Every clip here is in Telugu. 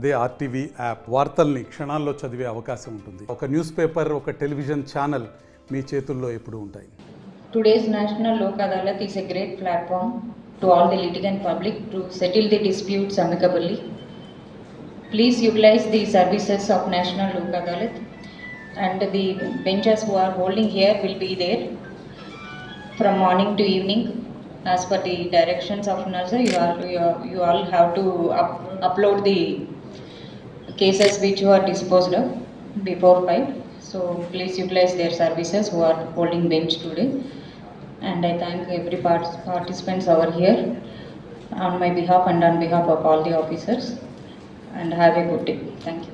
అదే ఆర్టీవీ యాప్ వార్తల్ని క్షణాల్లో చదివే అవకాశం ఉంటుంది. ఒక న్యూస్ పేపర్ ఒక టెలివిజన్ ఛానల్ మీ చేతుల్లో ఎప్పుడు ఉంటాయి. Today's national Lok Adalat is a great platform to all the litigant public to settle the disputes amicably please utilize the services of national Lok Adalat and the benches who are holding here will be there from morning to evening as per the directions of nurse you are you all have to upload the cases which were disposed of before five. So please utilize their services who are holding bench today. And I thank every part- participants over here on my behalf and on behalf of all the officers. And have a good day. Thank you.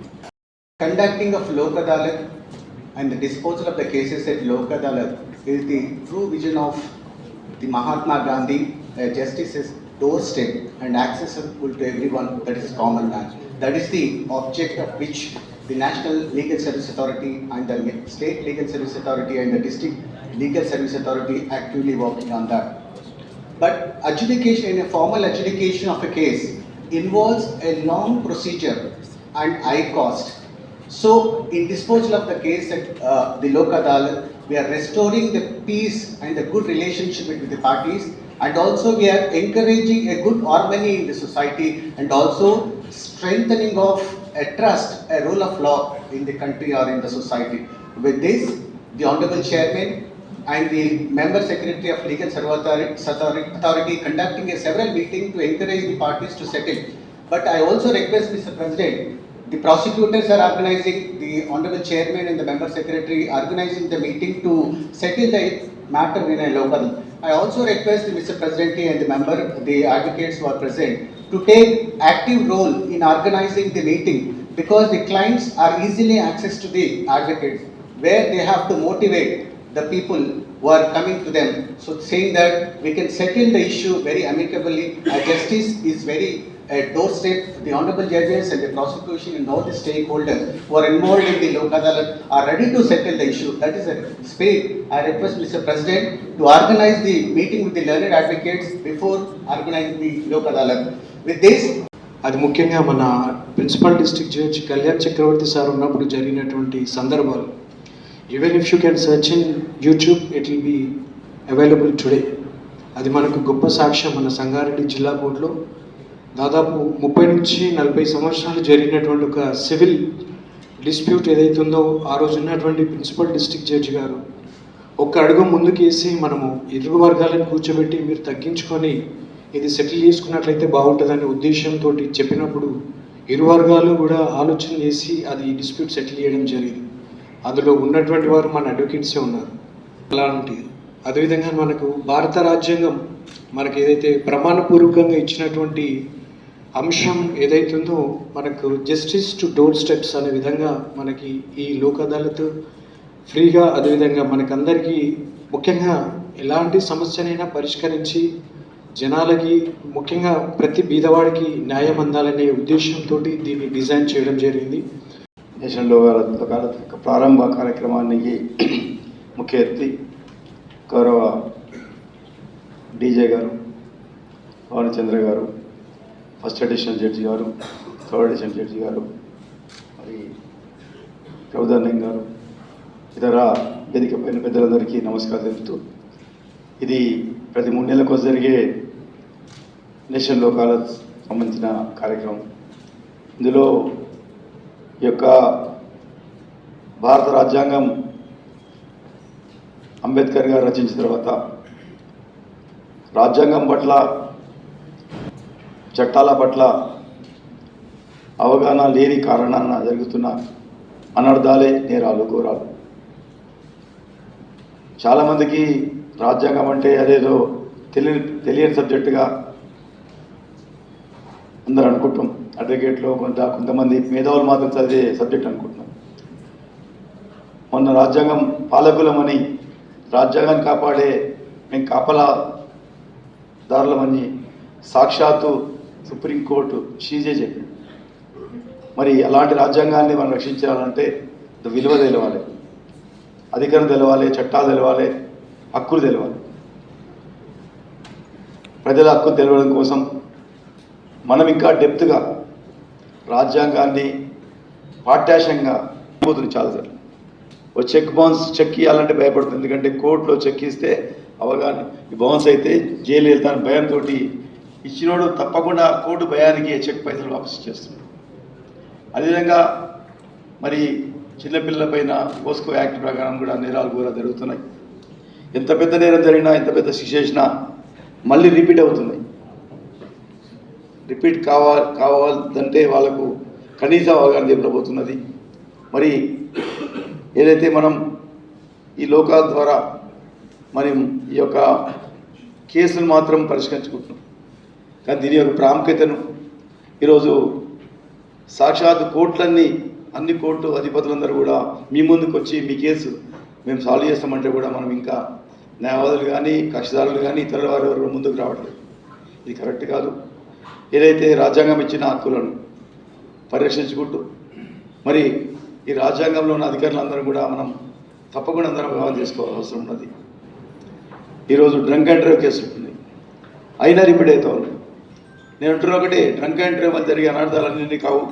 Conducting of Lok Adalat and the disposal of the cases at Lok Adalat is the true vision of the Mahatma Gandhi, uh, justice is doorstep and accessible to everyone, that is common man. That is the object of which the National Legal Service Authority and the State Legal Service Authority and the District Legal Service Authority actively working on that. But adjudication, in a formal adjudication of a case involves a long procedure and high cost. So in disposal of the case at uh, the Lok Adalat, we are restoring the peace and the good relationship between the parties and also we are encouraging a good harmony in the society and also strengthening of a trust, a rule of law in the country or in the society. With this, the Honorable Chairman and the Member Secretary of Legal Service Authority- conducting a several meeting to encourage the parties to settle. But I also request, Mr. President, the prosecutors are organizing, the Honorable Chairman and the Member Secretary organizing the meeting to settle the matter in a local. I also request Mr. President and the member, the advocates who are present, to take active role in organizing the meeting because the clients are easily access to the advocates where they have to motivate the people who are coming to them. So saying that we can settle the issue very amicably, uh, justice is very uh, doorstep, the honorable judges and the prosecution and all the stakeholders who are involved in the Lok Adalat are ready to settle the issue. That is a spirit. I request Mr. President to organize the meeting with the learned advocates before organizing the Lok Adalat. With this, అది ముఖ్యంగా మన principal district judge Kalyan Chakravarthi sir ఉన్నప్పుడు జరిగినటువంటి సందర్భాలు even if you can search in YouTube it will be available today అది మనకు గొప్ప సాక్ష్యం మన సంగారెడ్డి జిల్లా కోర్టులో దాదాపు ముప్పై నుంచి నలభై సంవత్సరాలు జరిగినటువంటి ఒక సివిల్ డిస్ప్యూట్ ఏదైతుందో ఆ రోజు ఉన్నటువంటి ప్రిన్సిపల్ డిస్ట్రిక్ట్ జడ్జి గారు ఒక్క అడుగు ముందుకేసి మనము ఎదురు వర్గాలను కూర్చోబెట్టి మీరు తగ్గించుకొని ఇది సెటిల్ చేసుకున్నట్లయితే బాగుంటుందనే ఉద్దేశంతో చెప్పినప్పుడు ఇరు వర్గాలు కూడా ఆలోచన చేసి అది డిస్ప్యూట్ సెటిల్ చేయడం జరిగింది. అందులో ఉన్నటువంటి వారు మన అడ్వకేట్సే ఉన్నారు. అలాంటి అదేవిధంగా మనకు భారత రాజ్యాంగం మనకి ఏదైతే ప్రమాణపూర్వకంగా ఇచ్చినటువంటి అంశం ఏదైతుందో మనకు జస్టిస్ టు డోర్ స్టెప్స్ అనే విధంగా మనకి ఈ లోక్ అదాలత్ ఫ్రీగా అదేవిధంగా మనకందరికీ ముఖ్యంగా ఎలాంటి సమస్యనైనా పరిష్కరించి జనాలకి ముఖ్యంగా ప్రతి బీదవాడికి న్యాయం అందాలనే ఉద్దేశంతో దీన్ని డిజైన్ చేయడం జరిగింది. నేషనల్ లోకాలత్ లోకాలత్ యొక్క ప్రారంభ కార్యక్రమానికి ముఖ్య అతిథి గౌరవ డీజే గారు పవనచంద్ర గారు ఫస్ట్ ఎడిషన్ జడ్జి గారు థర్డ్ ఎడిషన్ జడ్జి గారు మరి ప్రభుదానం గారు ఇతర వేదిక పైన పెద్దలందరికీ నమస్కారం తెలుపుతూ ఇది ప్రతి మూడు నెలలకు జరిగే నేషనల్ లోకాల సంబంధించిన కార్యక్రమం. ఇందులో ఈ యొక్క భారత రాజ్యాంగం అంబేద్కర్ గారు రచించిన తర్వాత రాజ్యాంగం పట్ల చట్టాల పట్ల అవగాహన లేని కారణాన జరుగుతున్న అనర్థాలే నేరాలు ఘోరాలు. చాలామందికి రాజ్యాంగం అంటే అదేదో తెలియని తెలియని సబ్జెక్టుగా అందరూ అనుకుంటాం. అడ్వకేట్లో కొంత కొంతమంది మేధావులు మాత్రం చదివే సబ్జెక్ట్ అనుకుంటున్నాం. మొన్న రాజ్యాంగం పాలకులమని రాజ్యాంగాన్ని కాపాడే మేము కాపలా దారులమని సాక్షాత్తు సుప్రీంకోర్టు షీజే చెప్పింది. మరి అలాంటి రాజ్యాంగాన్ని మనం రక్షించాలంటే విలువ తెలవాలి. అధికారం తెలవాలి చట్టాలు తెలవాలి హక్కులు తెలవాలి. ప్రజల హక్కు తెలవడం కోసం మనం ఇంకా డెప్త్గా రాజ్యాంగాన్ని పాఠ్యాశంగా పోతుంది చాలాసార్లు ఓ చెక్ బౌన్స్ చెక్ ఇవ్వాలంటే భయపడుతుంది. ఎందుకంటే కోర్టులో చెక్ ఇస్తే అవగాహన ఈ బౌన్స్ అయితే జైలు వెళ్తాను భయంతో ఇచ్చినోడు తప్పకుండా కోర్టు భయానికి చెక్ పైసలు వాపసు చేస్తున్నాడు అదేవిధంగా మరి చిన్నపిల్లల పైన పోస్కో యాక్ట్ ప్రకారం కూడా నేరాలు కూడా జరుగుతున్నాయి. ఎంత పెద్ద నేరం జరిగినా ఎంత పెద్ద శిక్ష చేసినా మళ్ళీ రిపీట్ అవుతున్నాయి రిపీట్ కావాలి కావాలంటే వాళ్ళకు కనీస అవగాహన చెప్పబోతున్నది మరి ఏదైతే మనం ఈ లోకాల ద్వారా మనం ఈ యొక్క కేసులు మాత్రం పరిష్కరించుకుంటున్నాం. కానీ దీని యొక్క ప్రాముఖ్యతను ఈరోజు సాక్షాత్ కోర్టులన్నీ అన్ని కోర్టు అధిపతులందరూ కూడా మీ ముందుకు వచ్చి మీ కేసు మేము సాల్వ్ చేస్తామంటే కూడా మనం ఇంకా న్యాయవాదులు కానీ కక్షదారులు కానీ ఇతరుల వారు ఎవరు ముందుకు రావట్లేదు. ఇది కరెక్ట్ కాదు. ఏదైతే రాజ్యాంగం ఇచ్చిన హక్కులను పరిరక్షించుకుంటూ మరి ఈ రాజ్యాంగంలో ఉన్న అధికారులందరూ కూడా మనం తప్పకుండా అందరం భావం చేసుకోవాల్సిన అవసరం ఉన్నది. ఈరోజు డ్రంక్ అండ్ డ్రైవ్ కేసులు ఉన్నాయి. అయినా రిపీట్ అవుతా ఉన్నాయి. నేను అంటున్నా ఒకటి డ్రంక్ అండ్ డ్రైవ్ వల్ల జరిగే అనర్థాలన్నీ కావు.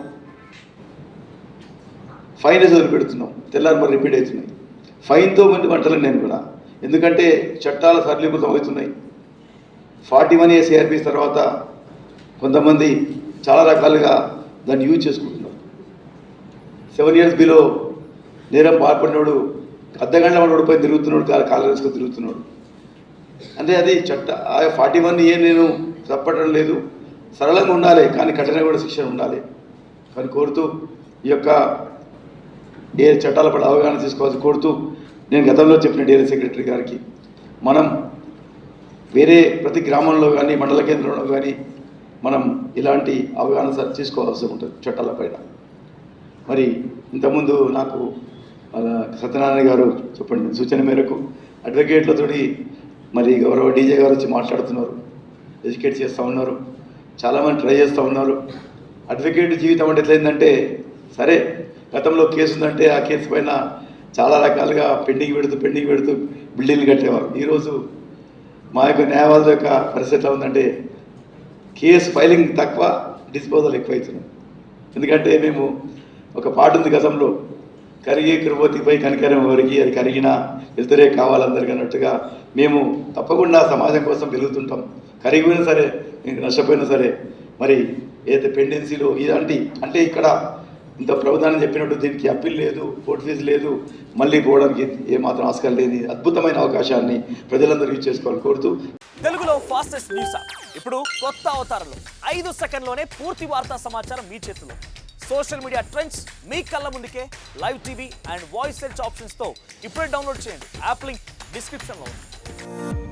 ఫైన్ చదువు పెడుతున్నాం తెల్లారి మరి రిపీట్ అవుతున్నాయి. ఫైన్తో మంది వంటలను నేను కూడా. ఎందుకంటే చట్టాలు సరళీకృతం అవుతున్నాయి. ఫార్టీ వన్ ఇయర్స్ ఏఆర్పీస్ తర్వాత కొంతమంది చాలా రకాలుగా దాన్ని యూజ్ చేసుకుంటున్నారు. సెవెన్ ఇయర్స్ బిలో నేరం పాల్పడినోడు అర్ధగంట వాడు తిరుగుతున్నాడు కాలు తిరుగుతున్నాడు. అంటే అది చట్ట ఆ ఫార్టీ వన్ ఏ నేను తప్పటం లేదు. సరళంగా ఉండాలి కానీ కఠిన కూడా శిక్షణ ఉండాలి. కానీ కోరుతూ ఈ యొక్క ఏ చట్టాల పట్ల అవగాహన తీసుకోవాల్సి కోరుతూ నేను గతంలో చెప్పిన డీఎల్ సెక్రటరీ గారికి మనం వేరే ప్రతి గ్రామంలో కానీ మండల కేంద్రంలో కానీ మనం ఇలాంటి అవగాహన తీసుకోవాల్సి ఉంటుంది చట్టాలపైన మరి ఇంతకుముందు నాకు సత్యనారాయణ గారు చెప్పండి సూచన మేరకు అడ్వకేట్లతోటి మరి గౌరవ డీజే గారు వచ్చి మాట్లాడుతున్నారు ఎడ్యుకేట్ చేస్తూ ఉన్నారు. చాలామంది ట్రై చేస్తూ ఉన్నారు. అడ్వకేట్ జీవితం అంటే ఎట్లయిందంటే సరే గతంలో కేసు ఉందంటే ఆ కేసు పైన చాలా రకాలుగా పెండింగ్ పెడుతూ పెండింగ్ పెడుతూ బిల్డింగ్లు కట్టేవారు. ఈరోజు మా యొక్క న్యాయవాదుల యొక్క పరిస్థితి ఎట్లా ఉందంటే కేసు ఫైలింగ్ తక్కువ డిస్పోజల్ ఎక్కువ అవుతున్నాయి ఎందుకంటే మేము ఒక పాట ఉంది గతంలో కరిగే కృపతిపై కనికరం వరిగి అది కరిగినా వెళ్తరే కావాలందరికీ అన్నట్టుగా మేము తప్పకుండా సమాజం కోసం వెలుగుతుంటాం. కరిగిపోయినా సరే నష్టపోయినా సరే మరి ఏదైతే పెండెన్సీలో ఇలాంటి అంటే ఇక్కడ ఇంత ప్రభుత్వాన్ని చెప్పినట్టు దీనికి అప్పీల్ లేదు కోర్టు ఫీజు లేదు మళ్ళీ పోవడానికి ఏమాత్రం ఆస్కారం లేని అద్భుతమైన అవకాశాన్ని ప్రజలందరూ యూజ్ చేసుకోవాలని కోరుతూ తెలుగులో ఫాస్టెస్ట్ న్యూస్ ఇప్పుడు కొత్త అవతారంలో ఐదు సెకండ్లోనే పూర్తి వార్తా సమాచారం మీ చేతిలో. సోషల్ మీడియా ట్రెండ్స్ మీ కళ్ళ ముందుకే live TV and voice search ఆప్షన్స్తో ఇప్పుడే డౌన్లోడ్ చేయండి. యాప్ లింక్ డిస్క్రిప్షన్లో ఉంది.